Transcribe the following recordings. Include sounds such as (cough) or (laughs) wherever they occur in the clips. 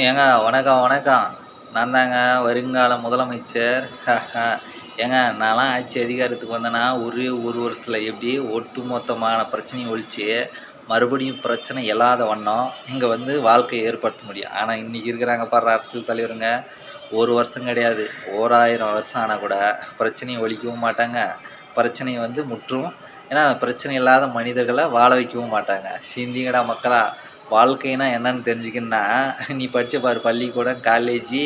ஏங்க வணக்கம் வணக்கம். நான் தாங்க வருங்கால முதலமைச்சர். (laughs) ஏங்க நான்லாம் ஆட்சி அதிகாரத்துக்கு வந்தேன்னா ஒரே ஒரு வருஷத்தில் எப்படி ஒட்டுமொத்தமான பிரச்சனையும் ஒழிச்சு மறுபடியும் பிரச்சனை இல்லாத வண்ணம் இங்கே வந்து வாழ்க்கையை ஏற்படுத்த முடியும். ஆனால் இன்றைக்கி இருக்கிறாங்க பாரு அரசியல் தலைவருங்க. ஒரு வருஷம் கிடையாது. ஓராயிரம் வருஷம் ஆனால் கூட பிரச்சனையை ஒழிக்கவும் மாட்டாங்க. பிரச்சனையை வந்து முற்றும். ஏன்னா பிரச்சனை இல்லாத மனிதர்களை வாழ வைக்கவும் மாட்டாங்க. சிந்திங்கடா மக்களா. வாழ்க்கைனா என்னன்னு தெரிஞ்சுக்கணுன்னா நீ படித்த பாரு பள்ளிக்கூடம் காலேஜி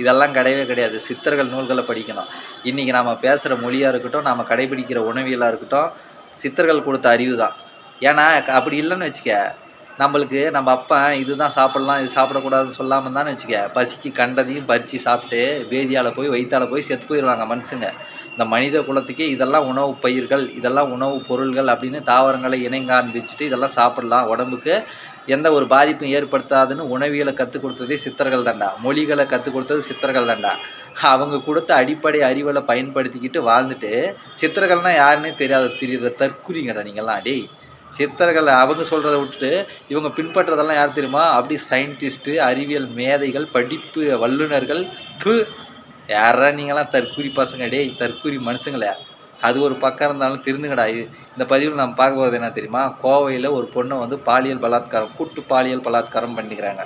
இதெல்லாம் கிடையவே கிடையாது. சித்தர்கள் நூல்களை படிக்கணும். இன்றைக்கி நாம் பேசுகிற மொழியாக இருக்கட்டும் நாம் கடைபிடிக்கிற உணவியலாக இருக்கட்டும் சித்தர்கள் கொடுத்த அறிவு தான் ஏன்னா அப்படி இல்லைன்னு வச்சுக்க நம்மளுக்கு நம்ம அப்பா இதுதான் சாப்பிட்லாம் இது சாப்பிடக்கூடாதுன்னு சொல்லாமல் தானே வச்சுக்க பசிக்கு கண்டதையும் பறித்து சாப்பிட்டு வேதியால் போய் வயிற்றால் போய் செத்து போயிடுவாங்க மனுஷங்க. இந்த மனித குலத்துக்கே இதெல்லாம் உணவு பயிர்கள் இதெல்லாம் உணவு பொருள்கள் அப்படின்னு தாவரங்களை இணைங்காண்பிச்சுட்டு இதெல்லாம் சாப்பிடலாம். உடம்புக்கு எந்த ஒரு பாதிப்பும் ஏற்படுத்தாதுன்னு உணவியலை கற்றுக் கொடுத்ததே சித்தர்கள் தாண்டா மொழிகளை கற்றுக் கொடுத்தது சித்தர்கள் தாண்டா அவங்க கொடுத்த அடிப்படை அறிவலை பயன்படுத்திக்கிட்டு வாழ்ந்துட்டு சித்தர்கள்னால் யாருன்னே தெரியாத தெரியுற தற்குறிங்கடா நீங்கள்லாம் டேய் சித்தர்கள் அவங்க சொல்கிறத விட்டுட்டு இவங்க பின்பற்றதெல்லாம் யார் தெரியுமா? அப்படி சயின்டிஸ்ட்டு அறிவியல் மேதைகள் படிப்பு வல்லுநர்கள். ப்பு யாரா நீங்களாம் தற்கூரி பசங்க? டேய் மனுஷங்களே. அது ஒரு பக்கம் இருந்தாலும் திருந்துங்கடா. இந்த பதிவில் நம்ம பார்க்க போகிறது என்ன தெரியுமா? கோவையில் ஒரு பொண்ணை வந்து பாலியல் பலாத்காரம் கூட்டு பாலியல் பலாத்காரம் பண்ணிக்கிறாங்க.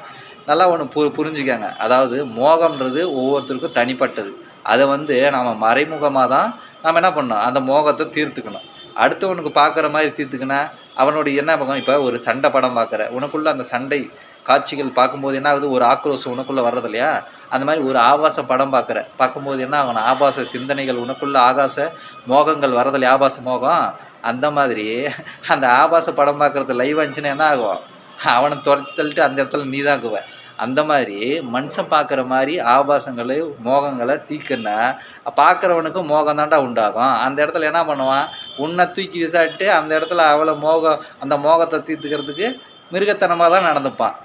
நல்லா ஒன்று பு புரிஞ்சுக்காங்க. அதாவது மோகம்ன்றது ஒவ்வொருத்தருக்கும் தனிப்பட்டது. அதை வந்து நாம் மறைமுகமாக தான் நம்ம என்ன பண்ணணும்? அந்த மோகத்தை தீர்த்துக்கணும். அடுத்தவனுக்கு பார்க்குற மாதிரி தீர்த்துக்குன்னா அவனுடைய என்ன பக்கம்? இப்போ ஒரு சண்டை படம் பார்க்குற. உனக்குள்ள அந்த சண்டை காட்சிகள் பார்க்கும்போது என்ன ஆகுது? ஒரு ஆக்ரோஷம் உனக்குள்ளே வர்றது இல்லையா? அந்த மாதிரி ஒரு ஆபாச படம் பார்க்குற. பார்க்கும்போது என்ன அவன் ஆபாச சிந்தனைகள் உனக்குள்ள ஆகாச மோகங்கள் வர்றதில்ல ஆபாச மோகம். அந்த மாதிரி அந்த ஆபாச படம் பார்க்குறது லைவ் வந்துச்சுன்னா என்ன ஆகும்? அவனை துரத்தல்ட்டு அந்த இடத்துல நீ ஆகுவேன் அந்த மாதிரி மனுஷன் பார்க்குற மாதிரி ஆபாசங்களை மோகங்களை தீக்குன்னா பார்க்குறவனுக்கும் மோகம் தாண்டா உண்டாகும். அந்த இடத்துல என்ன பண்ணுவான்? உன்னை தூக்கி விசாரிட்டு அந்த இடத்துல அவளை மோகம் அந்த மோகத்தை தீர்த்துக்கிறதுக்கு மிருகத்தனமாக தான் நடந்துப்பான்.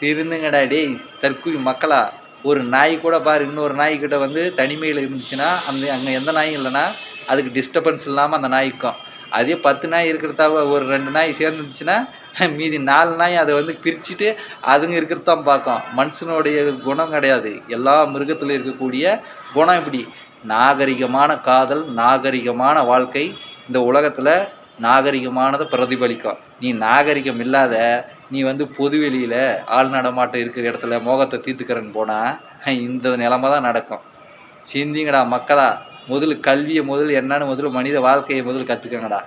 திருந்துங்கடா டேய் தற்குறி மக்களா. ஒரு நாய் கூட பாரு இன்னொரு நாய்க்கிட்ட வந்து தனிமையில் இருந்துச்சுன்னா அந்த அங்கே எந்த நாயும் இல்லைன்னா அதுக்கு டிஸ்டர்பன்ஸ் இல்லாமல் அந்த நாய்க்கும் அதே பத்து நாய் இருக்கிறதாவ ஒரு ரெண்டு நாய் சேர்ந்துருந்துச்சுன்னா மீதி நாலு நாய் அதை வந்து பிரிச்சுட்டு அதுங்க இருக்கிறதான் பார்க்கும். மனுஷனுடைய குணம் கிடையாது. எல்லா மிருகத்தில் இருக்கக்கூடிய குணம் இப்படி. நாகரிகமான காதல் நாகரிகமான வாழ்க்கை இந்த உலகத்தில் நாகரிகமானதை பிரதிபலிக்கும். நீ நாகரிகம் இல்லாத நீ வந்து பொதுவெளியில் ஆள் நடமாட்டம் இருக்கிற இடத்துல மோகத்தை தீர்த்துக்கிறேன்னு போனால் இந்த நிலமை தான் நடக்கும். சிந்திங்கடா மக்களா முதல்ல கல்வியை முதல்ல என்னன்னு முதல்ல மனித வாழ்க்கையை முதல்ல கற்றுக்கங்கடா